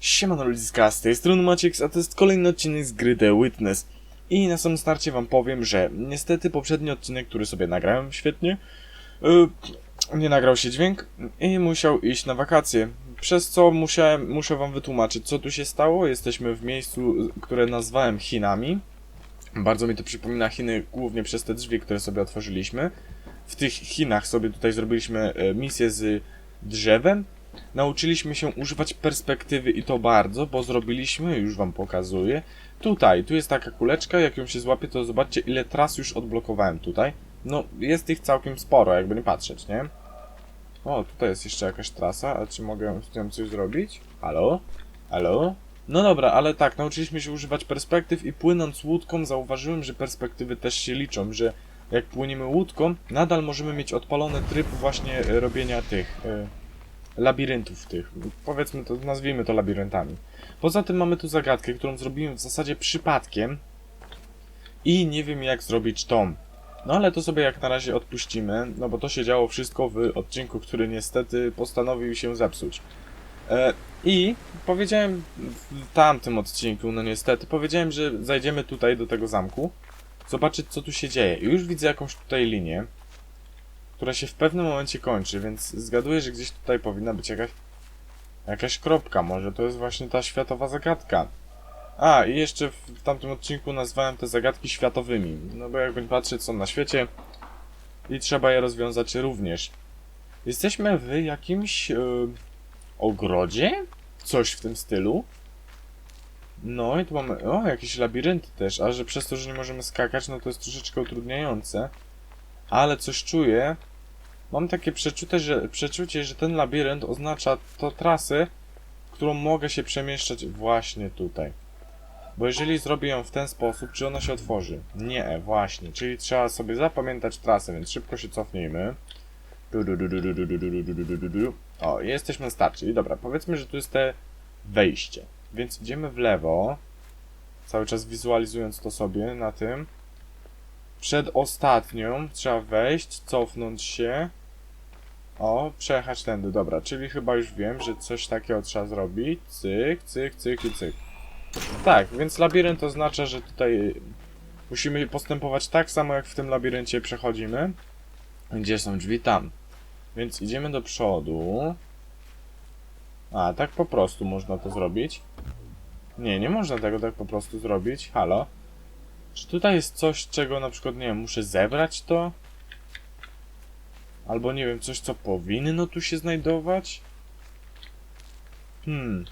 Siemano ludziska, z tej strony Maciek, a to jest kolejny odcinek z gry The Witness. I na samym starcie wam powiem, że niestety poprzedni odcinek, który sobie nagrałem świetnie, yy, nie nagrał się dźwięk i musiał iść na wakacje. Przez co musiałem, muszę wam wytłumaczyć, co tu się stało. Jesteśmy w miejscu, które nazwałem Chinami. Bardzo mi to przypomina Chiny, głównie przez te drzwi, które sobie otworzyliśmy. W tych Chinach sobie tutaj zrobiliśmy e, misję z drzewem, Nauczyliśmy się używać perspektywy i to bardzo, bo zrobiliśmy, już wam pokazuję. Tutaj, tu jest taka kuleczka, jak ją się złapie, to zobaczcie ile tras już odblokowałem tutaj. No, jest ich całkiem sporo, jakby nie patrzeć, nie? O, tutaj jest jeszcze jakaś trasa, a czy mogę z nią coś zrobić? Halo? Halo? No dobra, ale tak, nauczyliśmy się używać perspektyw i płynąc łódką zauważyłem, że perspektywy też się liczą, że jak płyniemy łódką, nadal możemy mieć odpalony tryb właśnie e, robienia tych... e, labiryntów tych. Powiedzmy to, nazwijmy to labiryntami. Poza tym mamy tu zagadkę, którą zrobiłem w zasadzie przypadkiem i nie wiem jak zrobić tą. No ale to sobie jak na razie odpuścimy, no bo to się działo wszystko w odcinku, który niestety postanowił się zepsuć. E, I powiedziałem w tamtym odcinku, no niestety, powiedziałem, że zajdziemy tutaj do tego zamku, zobaczyć co tu się dzieje. I już widzę jakąś tutaj linię, która się w pewnym momencie kończy, więc zgaduję, że gdzieś tutaj powinna być jakaś jakaś kropka. Może to jest właśnie ta światowa zagadka. A, i jeszcze w tamtym odcinku nazwałem te zagadki światowymi. No bo jakby patrzeć są na świecie i trzeba je rozwiązać również. Jesteśmy w jakimś yy, ogrodzie? Coś w tym stylu. No i tu mamy, o, jakieś labirynty też, a że przez to, że nie możemy skakać, no to jest troszeczkę utrudniające. Ale coś czuję, Mam takie przeczucie że, przeczucie, że ten labirynt oznacza to trasę, którą mogę się przemieszczać właśnie tutaj. Bo jeżeli zrobię ją w ten sposób, czy ona się otworzy? Nie, właśnie. Czyli trzeba sobie zapamiętać trasę, więc szybko się cofnijmy. O, jesteśmy na starcie. I dobra, powiedzmy, że tu jest te wejście. Więc idziemy w lewo. Cały czas wizualizując to sobie na tym. Przed ostatnią trzeba wejść, cofnąć się. O, przejechać tędy, dobra, czyli chyba już wiem, że coś takiego trzeba zrobić. Cyk, cyk, cyk i cyk. Tak, więc labirynt oznacza, że tutaj musimy postępować tak samo jak w tym labiryncie przechodzimy. Gdzie są drzwi? Tam. Więc idziemy do przodu. A, tak po prostu można to zrobić. Nie, nie można tego tak po prostu zrobić. Halo? Czy tutaj jest coś, czego na przykład, nie wiem, muszę zebrać to? Albo nie wiem, coś co powinno tu się znajdować? Hmm.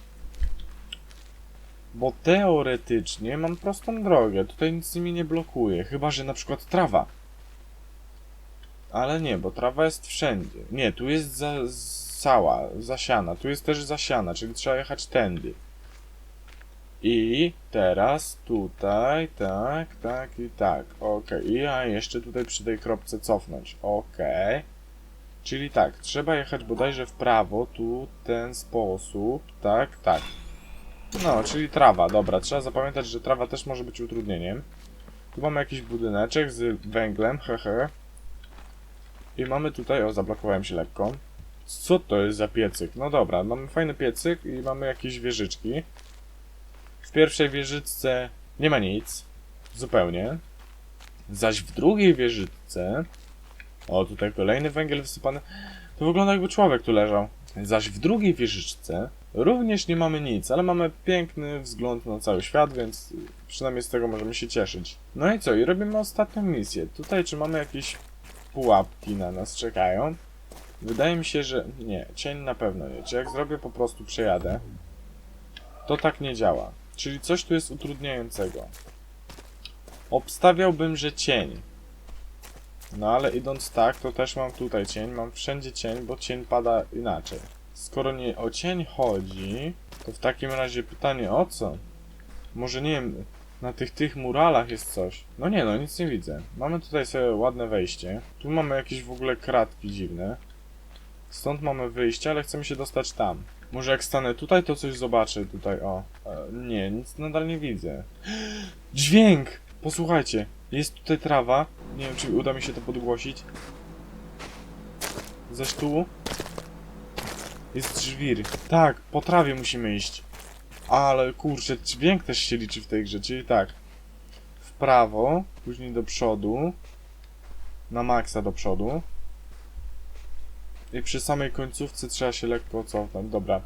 Bo teoretycznie mam prostą drogę, tutaj nic mi nie blokuje, chyba że na przykład trawa. Ale nie, bo trawa jest wszędzie. Nie, tu jest za, cała, zasiana, tu jest też zasiana, czyli trzeba jechać tędy. I teraz tutaj, tak, tak i tak. Ok, i a jeszcze tutaj przy tej kropce cofnąć. Ok. Czyli tak, trzeba jechać bodajże w prawo, tu ten sposób, tak, tak. No, czyli trawa, dobra, trzeba zapamiętać, że trawa też może być utrudnieniem. Tu mamy jakiś budyneczek z węglem, hehe. I mamy tutaj, o, zablokowałem się lekko. Co to jest za piecyk? No dobra, mamy fajny piecyk i mamy jakieś wieżyczki. W pierwszej wieżyczce nie ma nic, zupełnie. Zaś w drugiej wieżyczce o, tutaj kolejny węgiel wysypany. To wygląda jakby człowiek tu leżał. Zaś w drugiej wieżyczce również nie mamy nic, ale mamy piękny wzgląd na cały świat, więc przynajmniej z tego możemy się cieszyć. No i co? I robimy ostatnią misję. Tutaj czy mamy jakieś pułapki na nas czekają? Wydaje mi się, że nie. Cień na pewno nie. Czy jak zrobię po prostu przejadę, to tak nie działa. Czyli coś tu jest utrudniającego. Obstawiałbym, że cień. No ale idąc tak, to też mam tutaj cień, mam wszędzie cień, bo cień pada inaczej. Skoro nie o cień chodzi, to w takim razie pytanie o co? Może nie wiem, na tych tych muralach jest coś. No nie no, nic nie widzę. Mamy tutaj sobie ładne wejście. Tu mamy jakieś w ogóle kratki dziwne. Stąd mamy wyjście, ale chcemy się dostać tam. Może jak stanę tutaj, to coś zobaczę tutaj, o. E, nie, nic nadal nie widzę. Dźwięk! Posłuchajcie, jest tutaj trawa. Nie wiem, czy uda mi się to podgłosić. Zaś tu jest żwir. Tak, po trawie musimy iść. Ale kurczę, dźwięk też się liczy w tej grze, czyli tak. W prawo, później do przodu. Na maksa do przodu. I przy samej końcówce trzeba się lekko cofnąć. Dobra.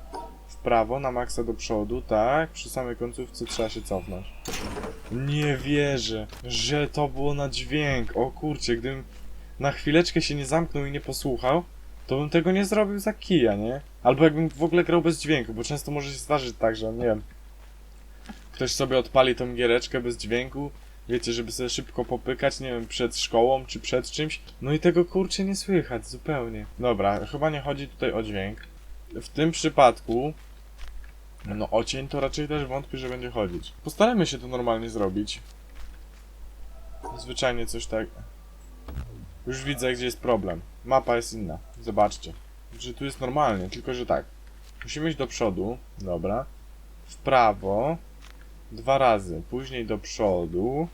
W prawo, na maksa do przodu, tak. Przy samej końcówce trzeba się cofnąć. Nie wierzę, że to było na dźwięk. O kurczę, gdybym na chwileczkę się nie zamknął i nie posłuchał, to bym tego nie zrobił za kija, nie? Albo jakbym w ogóle grał bez dźwięku, bo często może się zdarzyć tak, że nie wiem. Ktoś sobie odpali tą giereczkę bez dźwięku, wiecie, żeby sobie szybko popykać, nie wiem, przed szkołą czy przed czymś. No i tego kurczę nie słychać zupełnie. Dobra, chyba nie chodzi tutaj o dźwięk. W tym przypadku, no o cień to raczej też wątpię, że będzie chodzić. Postaramy się to normalnie zrobić. Zwyczajnie coś tak. Już widzę, gdzie jest problem. Mapa jest inna. Zobaczcie. Że tu jest normalnie, tylko że tak. Musimy iść do przodu. Dobra. W prawo. Dwa razy. Później do przodu.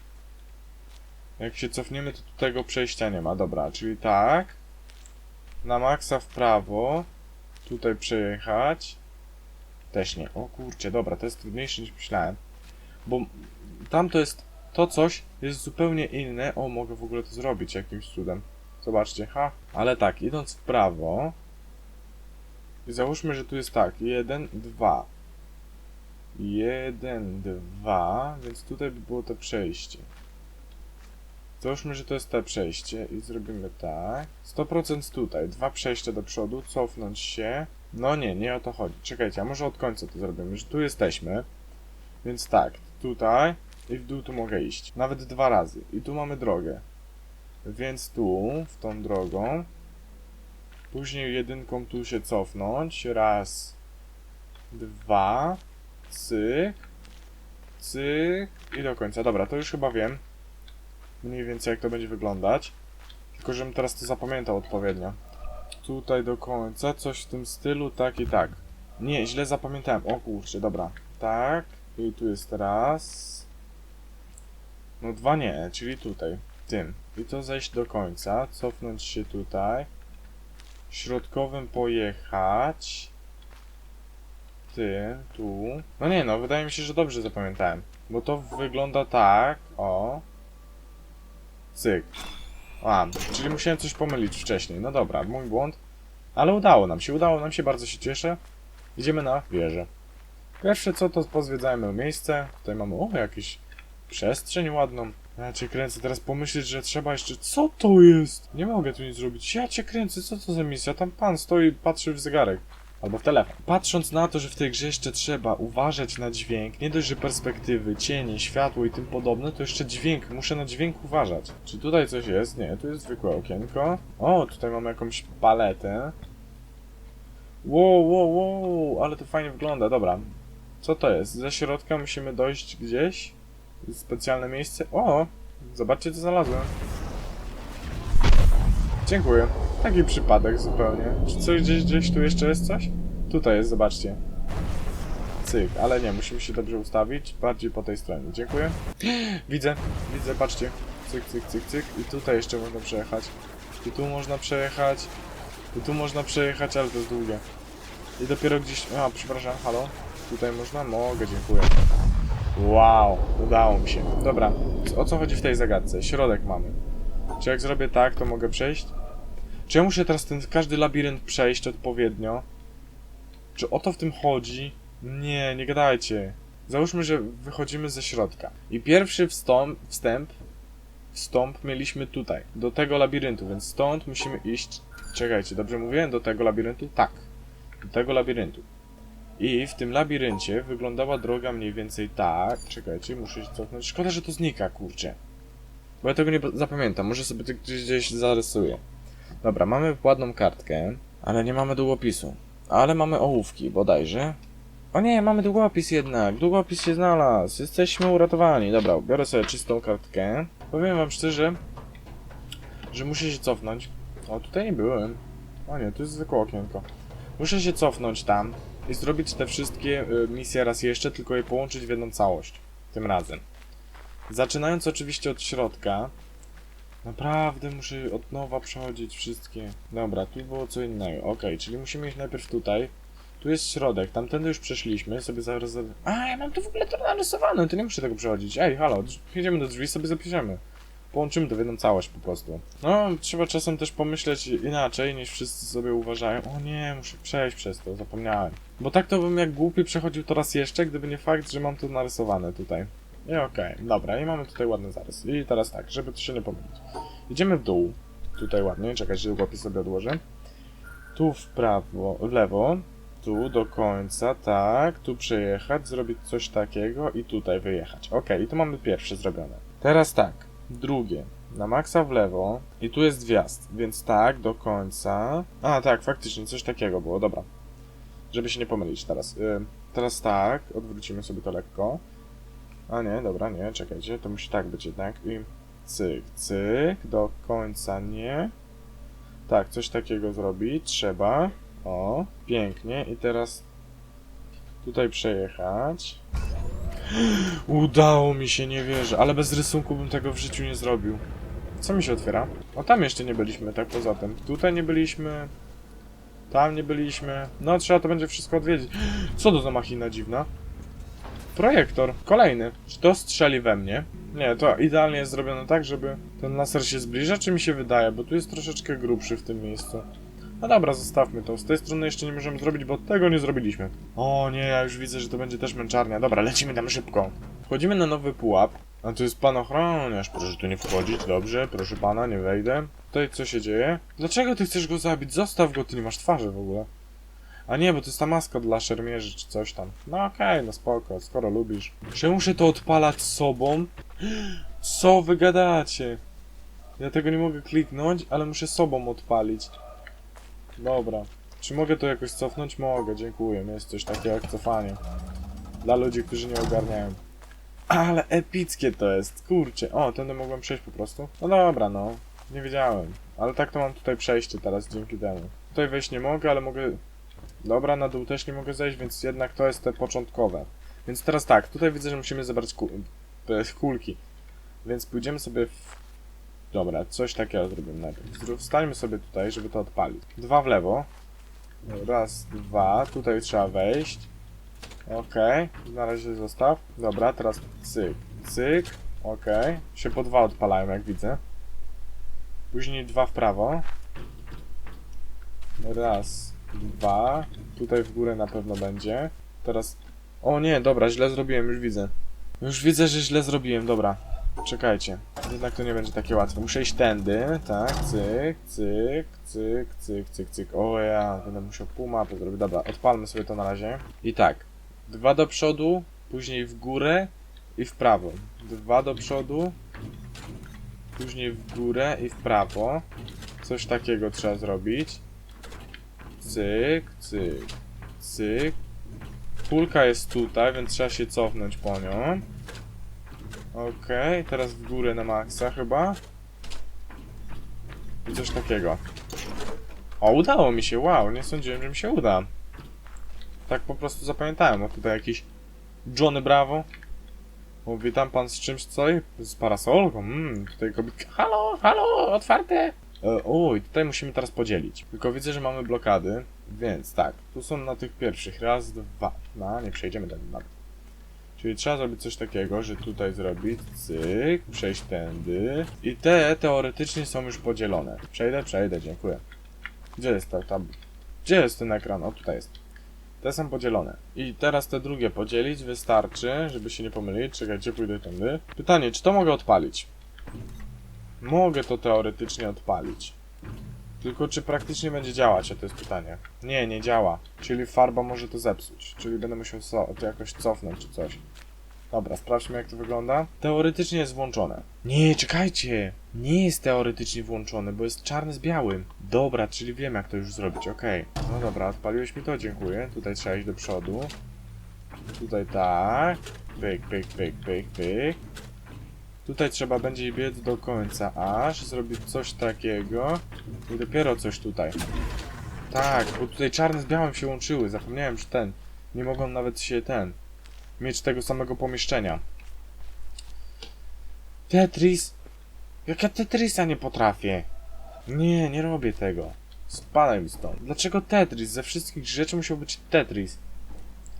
Jak się cofniemy, to tego przejścia nie ma. Dobra, czyli tak. Na maksa w prawo. Tutaj przejechać. Też nie. O kurczę, dobra, to jest trudniejsze niż myślałem. Bo tam to jest. To coś jest zupełnie inne. O, mogę w ogóle to zrobić jakimś cudem. Zobaczcie, ha. Ale tak, idąc w prawo. I załóżmy, że tu jest tak. Jeden, dwa. Jeden, dwa. Więc tutaj by było to przejście. Załóżmy, że to jest to przejście i zrobimy tak. 100% tutaj. Dwa przejścia do przodu, cofnąć się. No nie, nie o to chodzi. Czekajcie, a może od końca to zrobimy, że tu jesteśmy. Więc tak, tutaj i w dół tu mogę iść. Nawet dwa razy. I tu mamy drogę. Więc tu, w tą drogą. Później jedynką tu się cofnąć. Raz, dwa, cyk, cyk i do końca. Dobra, to już chyba wiem. Mniej więcej jak to będzie wyglądać. Tylko, żebym teraz to zapamiętał odpowiednio. Tutaj do końca, coś w tym stylu, tak i tak. Nie, źle zapamiętałem. O kurczę, dobra. Tak, i tu jest raz. No dwa nie, czyli tutaj, tym. I to zejść do końca, cofnąć się tutaj. Środkowym pojechać. Tym, tu. No nie no, wydaje mi się, że dobrze zapamiętałem. Bo to wygląda tak, o. Cyk. A, czyli musiałem coś pomylić wcześniej. No dobra, mój błąd. Ale udało nam się, udało nam się, bardzo się cieszę. Idziemy na wieżę. Pierwsze co, to pozwiedzajmy miejsce. Tutaj mamy, o, jakieś przestrzeń ładną. Ja cię kręcę, teraz pomyśleć, że trzeba jeszcze... Co to jest? Nie mogę tu nic zrobić. Ja cię kręcę, co to za misja? Tam pan stoi, patrzy w zegarek. Albo w telefon. Patrząc na to, że w tej grze jeszcze trzeba uważać na dźwięk, nie dość, że perspektywy, cienie, światło i tym podobne, to jeszcze dźwięk, muszę na dźwięk uważać. Czy tutaj coś jest? Nie, tu jest zwykłe okienko. O, tutaj mamy jakąś paletę. Wow, wow, wow, ale to fajnie wygląda, dobra. Co to jest? Ze środka musimy dojść gdzieś? Jest specjalne miejsce. O! Zobaczcie, co znalazłem. Dziękuję. Taki przypadek zupełnie. Czy coś gdzieś, gdzieś tu jeszcze jest coś? Tutaj jest, zobaczcie. Cyk, ale nie, musimy się dobrze ustawić. Bardziej po tej stronie. Dziękuję. Widzę, widzę, patrzcie. Cyk, cyk, cyk, cyk. I tutaj jeszcze można przejechać. I tu można przejechać. I tu można przejechać, ale to jest długie. I dopiero gdzieś... A, przepraszam, halo? Tutaj można? Mogę, dziękuję. Wow, udało mi się. Dobra, o co chodzi w tej zagadce? Środek mamy. Czy jak zrobię tak, to mogę przejść? Czy ja muszę teraz ten każdy labirynt przejść odpowiednio? Czy o to w tym chodzi? Nie, nie gadajcie. Załóżmy, że wychodzimy ze środka. I pierwszy wstąp, wstęp, wstąp mieliśmy tutaj, do tego labiryntu, więc stąd musimy iść. Czekajcie, dobrze mówiłem? Do tego labiryntu? Tak. Do tego labiryntu. I w tym labiryncie wyglądała droga mniej więcej tak. Czekajcie, muszę się cofnąć. Szkoda, że to znika, kurczę. Bo ja tego nie zapamiętam. Może sobie to gdzieś, gdzieś zarysuję. Dobra, mamy ładną kartkę, ale nie mamy długopisu. Ale mamy ołówki, bodajże. O nie, mamy długopis jednak. Długopis się znalazł. Jesteśmy uratowani. Dobra, biorę sobie czystą kartkę. Powiem wam szczerze, że muszę się cofnąć. O, tutaj nie byłem. O nie, tu jest zwykłe okienko. Muszę się cofnąć tam i zrobić te wszystkie y, misje raz jeszcze, tylko je połączyć w jedną całość. Tym razem. Zaczynając oczywiście od środka. Naprawdę muszę od nowa przechodzić wszystkie. Dobra, tu było co innego. Ok, czyli musimy iść najpierw tutaj. Tu jest środek, tamtędy już przeszliśmy, sobie zaraz... A, ja mam tu w ogóle to narysowane, to nie muszę tego przechodzić. Ej, halo, jedziemy do drzwi, sobie zapiszemy. Połączymy to w jedną całość po prostu. No, trzeba czasem też pomyśleć inaczej, niż wszyscy sobie uważają. O nie, muszę przejść przez to, zapomniałem. Bo tak to bym jak głupi przechodził to raz jeszcze, gdyby nie fakt, że mam to narysowane tutaj. I okej, dobra, i mamy tutaj ładny zarys. I teraz tak, żeby to się nie pomylić. Idziemy w dół, tutaj ładnie, czekaj, łapie sobie odłożę. Tu w prawo, w lewo, tu do końca, tak, tu przejechać, zrobić coś takiego i tutaj wyjechać. Ok, i to mamy pierwsze zrobione. Teraz tak, drugie. Na maksa w lewo i tu jest wjazd, więc tak, do końca. A, tak, faktycznie, coś takiego było, dobra. Żeby się nie pomylić teraz. Y, teraz tak, odwrócimy sobie to lekko. A nie, dobra, nie, czekajcie, to musi tak być jednak. I cyk, cyk, do końca nie. Tak, coś takiego zrobić trzeba. O, pięknie. I teraz tutaj przejechać. Udało mi się, nie wierzę, ale bez rysunku bym tego w życiu nie zrobił. Co mi się otwiera? O, tam jeszcze nie byliśmy, tak poza tym. Tutaj nie byliśmy. Tam nie byliśmy. No, trzeba to będzie wszystko odwiedzić. Co to za machina dziwna? Projektor. Kolejny. Czy to strzeli we mnie? Nie, to idealnie jest zrobione tak, żeby ten laser się zbliża, czy mi się wydaje, bo tu jest troszeczkę grubszy w tym miejscu. No dobra, zostawmy to. Z tej strony jeszcze nie możemy zrobić, bo tego nie zrobiliśmy. O nie, ja już widzę, że to będzie też męczarnia. Dobra, lecimy tam szybko. Wchodzimy na nowy pułap. A tu jest pan ochroniarz. Proszę tu nie wchodzić, dobrze, proszę pana, nie wejdę. Tutaj co się dzieje? Dlaczego ty chcesz go zabić? Zostaw go, ty nie masz twarzy w ogóle. A nie, bo to jest ta maska dla szermierzy czy coś tam. No okej, no spoko, skoro lubisz. Czy muszę to odpalać sobą? Co wy gadacie? Ja tego nie mogę kliknąć, ale muszę sobą odpalić. Dobra. Czy mogę to jakoś cofnąć? Mogę, dziękuję. Jest coś takiego jak cofanie. Dla ludzi, którzy nie ogarniają. Ale epickie to jest, kurczę. O, tędy mogłem przejść po prostu. No dobra, no. Nie wiedziałem. Ale tak to mam tutaj przejście teraz dzięki temu. Tutaj wejść nie mogę, ale mogę... Dobra, na dół też nie mogę zejść, więc jednak to jest te początkowe. Więc teraz tak, tutaj widzę, że musimy zebrać te kulki. Więc pójdziemy sobie w... Dobra, coś takiego zrobimy najpierw. Wstańmy sobie tutaj, żeby to odpalić. Dwa w lewo. Raz, dwa. Tutaj trzeba wejść. Okej, na razie zostaw. Dobra, teraz cyk, cyk. Okej, się po dwa odpalają, jak widzę. Później dwa w prawo. Raz, dwa. Tutaj w górę na pewno będzie. Teraz. O nie, dobra, źle zrobiłem, już widzę. Już widzę, że źle zrobiłem, dobra. Czekajcie. Jednak to nie będzie takie łatwe. Muszę iść tędy, tak, cyk, cyk, cyk, cyk, cyk, cyk. O ja, będę musiał pół mapy zrobić. Dobra, odpalmy sobie to na razie. I tak, dwa do przodu, później w górę i w prawo. Dwa do przodu, później w górę i w prawo. Coś takiego trzeba zrobić. Cyk, cyk, cyk. Kulka jest tutaj, więc trzeba się cofnąć po nią. Okej, teraz w górę na maksa chyba. I coś takiego. O, udało mi się, wow, nie sądziłem, że mi się uda. Tak po prostu zapamiętałem, o tutaj jakiś Johnny Bravo. Witam pan z czymś co? Z parasolką, mmm, tutaj kobitka. Halo, halo, otwarte! E, oj, tutaj musimy teraz podzielić. Tylko widzę, że mamy blokady, więc tak, tu są na tych pierwszych, raz, dwa. No, nie przejdziemy ten nawet. Czyli trzeba zrobić coś takiego, że tutaj zrobić cyk, przejść tędy. I te teoretycznie są już podzielone. Przejdę, przejdę, dziękuję. Gdzie jest ta tab? Gdzie jest ten ekran? O, tutaj jest. Te są podzielone. I teraz te drugie podzielić wystarczy, żeby się nie pomylić. Czekajcie, pójdę tędy. Pytanie, czy to mogę odpalić? Mogę to teoretycznie odpalić. Tylko czy praktycznie będzie działać, to jest pytanie. Nie, nie działa. Czyli farba może to zepsuć. Czyli będę musiał so to jakoś cofnąć czy coś. Dobra, sprawdźmy jak to wygląda. Teoretycznie jest włączone. Nie, czekajcie! Nie jest teoretycznie włączone, bo jest czarny z białym. Dobra, czyli wiem jak to już zrobić, okej. No dobra, odpaliłeś mi to, dziękuję. Tutaj trzeba iść do przodu. Tutaj tak. Pyk, pyk, pyk, pyk, pyk. Tutaj trzeba będzie biec do końca, aż zrobić coś takiego. I dopiero coś tutaj. Tak, bo tutaj czarny z białym się łączyły. Zapomniałem, że ten. Nie mogą nawet się ten. Mieć tego samego pomieszczenia. Tetris. Jak ja Tetrisa nie potrafię. Nie, nie robię tego. Spadaj mi stąd. Dlaczego Tetris? Ze wszystkich rzeczy musiał być Tetris.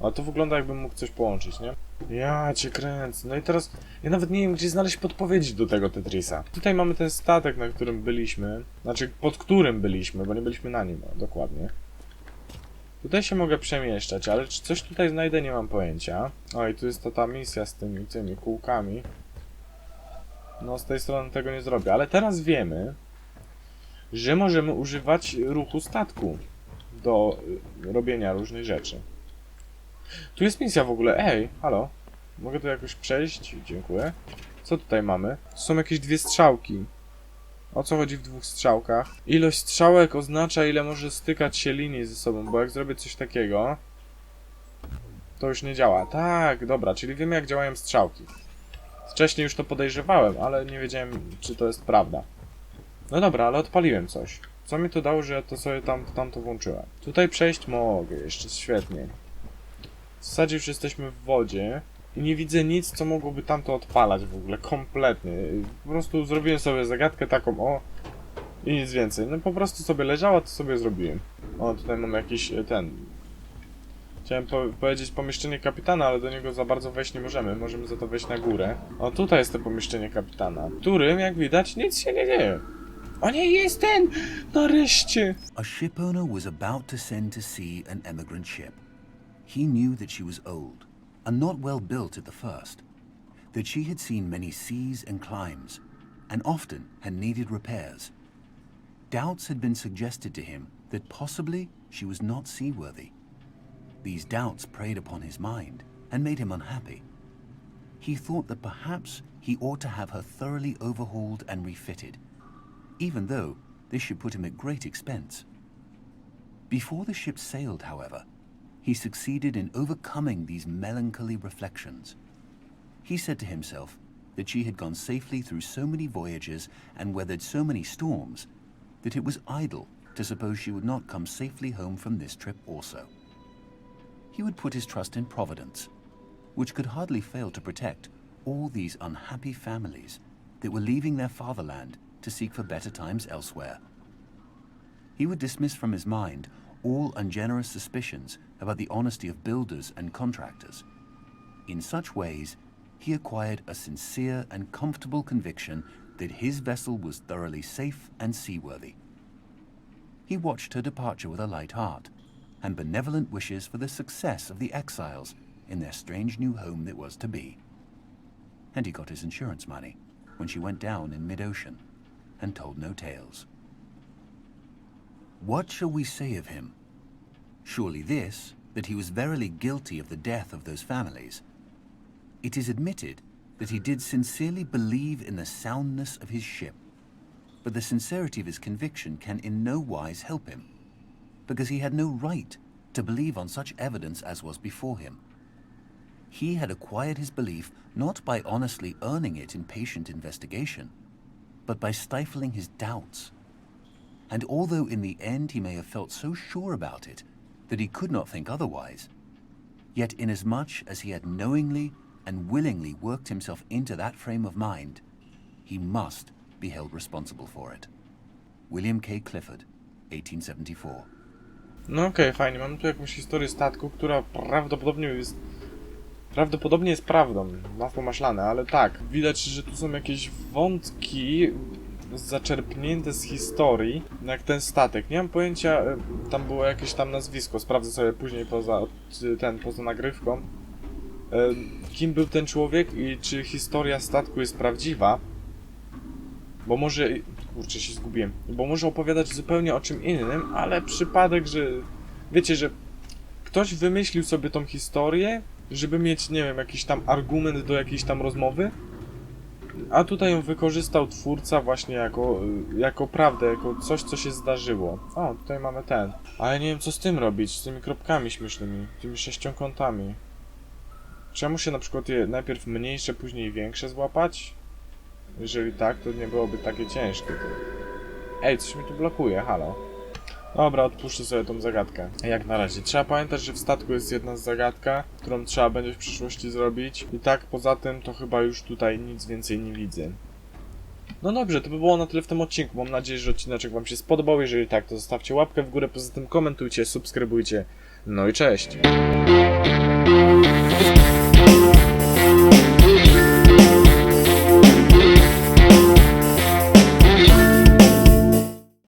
A to wygląda jakbym mógł coś połączyć, nie? Ja cię kręcę. No i teraz ja nawet nie wiem, gdzie znaleźć podpowiedzi do tego Tetrisa. Tutaj mamy ten statek, na którym byliśmy. Znaczy, pod którym byliśmy, bo nie byliśmy na nim, o, dokładnie. Tutaj się mogę przemieszczać, ale czy coś tutaj znajdę, nie mam pojęcia. Oj, tu jest to ta misja z tymi, tymi kółkami. No, z tej strony tego nie zrobię, ale teraz wiemy, że możemy używać ruchu statku do y, robienia różnych rzeczy. Tu jest misja w ogóle. Ej, halo. Mogę tu jakoś przejść? Dziękuję. Co tutaj mamy? Są jakieś dwie strzałki. O co chodzi w dwóch strzałkach? Ilość strzałek oznacza, ile może stykać się linii ze sobą, bo jak zrobię coś takiego, to już nie działa. Tak, dobra, czyli wiemy jak działają strzałki. Wcześniej już to podejrzewałem, ale nie wiedziałem, czy to jest prawda. No dobra, ale odpaliłem coś. Co mi to dało, że ja to sobie tam, tam to włączyłem? Tutaj przejść mogę, jeszcze świetnie. W zasadzie już jesteśmy w wodzie i nie widzę nic, co mogłoby tamto odpalać w ogóle, kompletnie. Po prostu zrobiłem sobie zagadkę taką, o, i nic więcej. No po prostu sobie leżała, to sobie zrobiłem. O, tutaj mam jakiś e, ten... Chciałem po powiedzieć pomieszczenie kapitana, ale do niego za bardzo wejść nie możemy. Możemy za to wejść na górę. O, tutaj jest to pomieszczenie kapitana, w którym, jak widać, nic się nie dzieje. O nie, jest ten! Nareszcie! A shipowner was about to send to sea an emigrant ship. He knew that she was old and not well built at the first, that she had seen many seas and climes, and often had needed repairs. Doubts had been suggested to him that possibly she was not seaworthy. These doubts preyed upon his mind and made him unhappy. He thought that perhaps he ought to have her thoroughly overhauled and refitted, even though this should put him at great expense. Before the ship sailed, however, he succeeded in overcoming these melancholy reflections. He said to himself that she had gone safely through so many voyages and weathered so many storms that it was idle to suppose she would not come safely home from this trip also. He would put his trust in Providence, which could hardly fail to protect all these unhappy families that were leaving their fatherland to seek for better times elsewhere. He would dismiss from his mind all ungenerous suspicions about the honesty of builders and contractors. In such ways, he acquired a sincere and comfortable conviction that his vessel was thoroughly safe and seaworthy. He watched her departure with a light heart and benevolent wishes for the success of the exiles in their strange new home that was to be. And he got his insurance money when she went down in mid ocean and told no tales. What shall we say of him? Surely this, that he was verily guilty of the death of those families. It is admitted that he did sincerely believe in the soundness of his ship, but the sincerity of his conviction can in no wise help him, because he had no right to believe on such evidence as was before him. He had acquired his belief not by honestly earning it in patient investigation, but by stifling his doubts. And although in the end he may have felt so sure about it that he could not think otherwise, yet inasmuch as he had knowingly and willingly worked himself into that frame of mind, he must be held responsible for it. William K. Clifford, 1874. No okej, fajnie. Mamy tu jakąś historię statku, która prawdopodobnie jest... Prawdopodobnie jest prawdą. Masło maślane, ale tak. Widać, że tu są jakieś wątki zaczerpnięte z historii, jak ten statek. Nie mam pojęcia, e, tam było jakieś tam nazwisko, sprawdzę sobie później poza, ten, poza nagrywką. E, Kim był ten człowiek i czy historia statku jest prawdziwa? Bo może... Kurczę, się zgubiłem. Bo może opowiadać zupełnie o czym innym, ale przypadek, że... Wiecie, że ktoś wymyślił sobie tą historię, żeby mieć, nie wiem, jakiś tam argument do jakiejś tam rozmowy, a tutaj ją wykorzystał twórca właśnie jako, y, jako prawdę, jako coś, co się zdarzyło. O, tutaj mamy ten. Ale nie wiem, co z tym robić, z tymi kropkami śmiesznymi, tymi sześciokątami. Czy ja muszę na przykład je najpierw mniejsze, później większe złapać? Jeżeli tak, to nie byłoby takie ciężkie. Ej, coś mi tu blokuje, halo. Dobra, odpuszczę sobie tą zagadkę. Jak na razie. Trzeba pamiętać, że w statku jest jedna zagadka, którą trzeba będzie w przyszłości zrobić. I tak poza tym to chyba już tutaj nic więcej nie widzę. No dobrze, to by było na tyle w tym odcinku. Mam nadzieję, że odcineczek Wam się spodobał. Jeżeli tak, to zostawcie łapkę w górę, poza tym komentujcie, subskrybujcie. No i cześć!